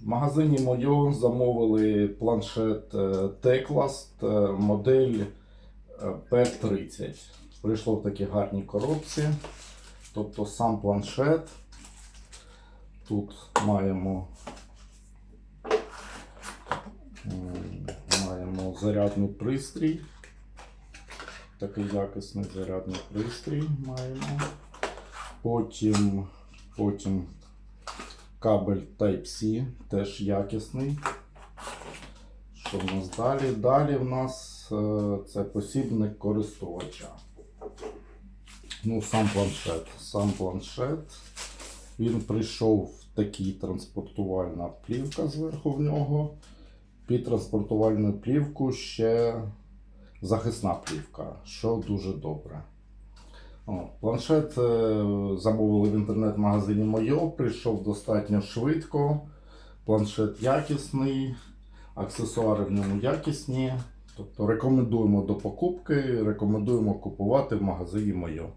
В магазині Мойо замовили планшет е, Teclast е, модель е, P30. Прийшло в такій гарній коробці. Тобто сам планшет. Тут маємо, маємо зарядний пристрій. Такий якісний зарядний пристрій маємо. Потім, потім кабель Type-C, теж якісний. Що в нас далі? Далі в нас е, це посібник користувача. Ну, сам планшет. Сам планшет. Він прийшов в такий транспортувальна плівка зверху в нього. Під транспортувальну плівку ще захисна плівка, що дуже добре. Планшет е, замовили в інтернет-магазині Мойо, прийшов достатньо швидко. Планшет якісний, аксесуари в ньому якісні. Тобто рекомендуємо до покупки, рекомендуємо купувати в магазині Мойо.